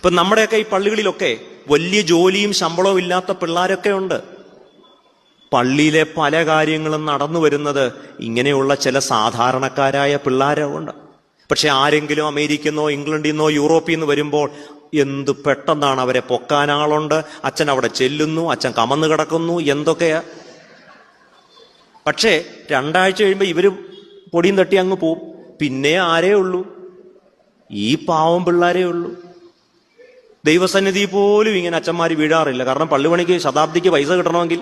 ഇപ്പൊ നമ്മുടെയൊക്കെ ഈ പള്ളികളിലൊക്കെ വലിയ ജോലിയും ശമ്പളവും ഇല്ലാത്ത പിള്ളേരൊക്കെ ഉണ്ട്. പള്ളിയിലെ പല കാര്യങ്ങളും നടന്നു വരുന്നത് ഇങ്ങനെയുള്ള ചില സാധാരണക്കാരായ പിള്ളേരുണ്ട് പക്ഷെ ആരെങ്കിലും അമേരിക്കയിൽ നിന്നോ ഇംഗ്ലണ്ടിൽ നിന്നോ യൂറോപ്പിൽ നിന്ന് വരുമ്പോൾ എന്ത് പെട്ടെന്നാണ് അവരെ പൊക്കാൻ ആളുണ്ട്. അച്ഛൻ അവിടെ ചെല്ലുന്നു അച്ഛൻ കമന്ന് കിടക്കുന്നു എന്തൊക്കെയാ? പക്ഷേ രണ്ടാഴ്ച കഴിയുമ്പോൾ ഇവർ പൊടിയും തട്ടി അങ്ങ് പോവും. പിന്നെ ആരേ ഉള്ളൂ? ഈ പാവം പിള്ളേരേ ഉള്ളൂ. ദൈവസന്നിധി പോലും ഇങ്ങനെ അച്ഛന്മാർ വീഴാറില്ല. കാരണം പള്ളിപണിക്ക് ശതാബ്ദിക്ക് പൈസ കിട്ടണമെങ്കിൽ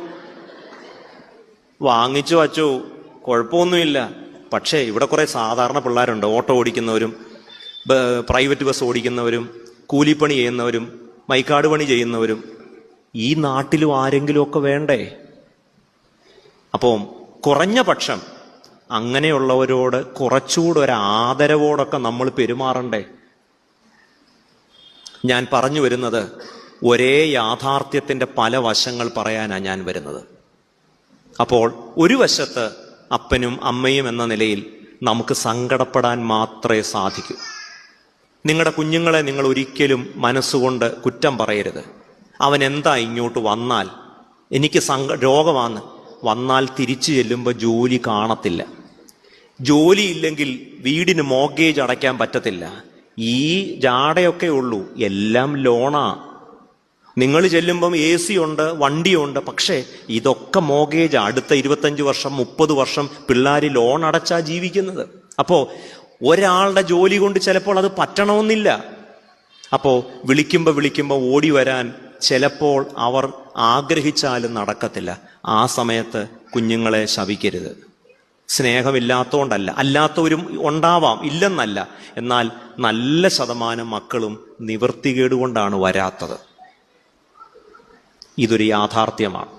വാങ്ങിച്ചു വച്ചോ. കുഴപ്പമൊന്നുമില്ല. പക്ഷേ ഇവിടെ കുറെ സാധാരണ പിള്ളേരുണ്ട്. ഓട്ടോ ഓടിക്കുന്നവരും പ്രൈവറ്റ് ബസ് ഓടിക്കുന്നവരും കൂലിപ്പണി ചെയ്യുന്നവരും മൈക്കാട് പണി ചെയ്യുന്നവരും. ഈ നാട്ടിലും ആരെങ്കിലും ഒക്കെ വേണ്ടേ? അപ്പോൾ കുറഞ്ഞ പക്ഷം അങ്ങനെയുള്ളവരോട് കുറച്ചുകൂടെ ഒരു ആദരവോടൊക്കെ നമ്മൾ പെരുമാറണ്ടേ? ഞാൻ പറഞ്ഞു വരുന്നത് ഒരേ യാഥാർത്ഥ്യത്തിന്റെ പല വശങ്ങൾ പറയാനാണ് ഞാൻ വരുന്നത്. അപ്പോൾ ഒരു വശത്ത് അപ്പനും അമ്മയും എന്ന നിലയിൽ നമുക്ക് സങ്കടപ്പെടാൻ മാത്രമേ സാധിക്കൂ. നിങ്ങളുടെ കുഞ്ഞുങ്ങളെ നിങ്ങൾ ഒരിക്കലും മനസ്സുകൊണ്ട് കുറ്റം പറയരുത്. അവൻ എന്താ ഇങ്ങോട്ട് വന്നാൽ എനിക്ക് സങ്ക രോഗമാണ്. വന്നാൽ തിരിച്ചു ചെല്ലുമ്പോൾ ജോലി കാണത്തില്ല. ജോലി ഇല്ലെങ്കിൽ വീടിന് മോഗേജ് അടയ്ക്കാൻ പറ്റത്തില്ല. ഈ ജാടയൊക്കെ ഉള്ളൂ. എല്ലാം ലോണാ. നിങ്ങൾ ചെല്ലുമ്പം എ സി ഉണ്ട് വണ്ടിയുണ്ട്. പക്ഷേ ഇതൊക്കെ മോഗേജ് അടുത്ത ഇരുപത്തഞ്ച് വർഷം മുപ്പത് വർഷം പിള്ളേർ ലോൺ അടച്ചാ ജീവിക്കുന്നത്. അപ്പോ ഒരാളുടെ ജോലി കൊണ്ട് ചിലപ്പോൾ അത് പറ്റണമെന്നില്ല. അപ്പോ വിളിക്കുമ്പോൾ വിളിക്കുമ്പോൾ ഓടി വരാൻ ചിലപ്പോൾ അവർ ആഗ്രഹിച്ചാലും നടക്കത്തില്ല. ആ സമയത്ത് കുഞ്ഞുങ്ങളെ ശവിക്കരുത് സ്നേഹമില്ലാത്തതുകൊണ്ടല്ല അല്ലാത്തവരും ഉണ്ടാവാം ഇല്ലെന്നല്ല. എന്നാൽ നല്ല ശതമാനം മക്കളും നിവൃത്തികേടുകൊണ്ടാണ് വരാത്തത്. ഇതൊരു യാഥാർത്ഥ്യമാണ്.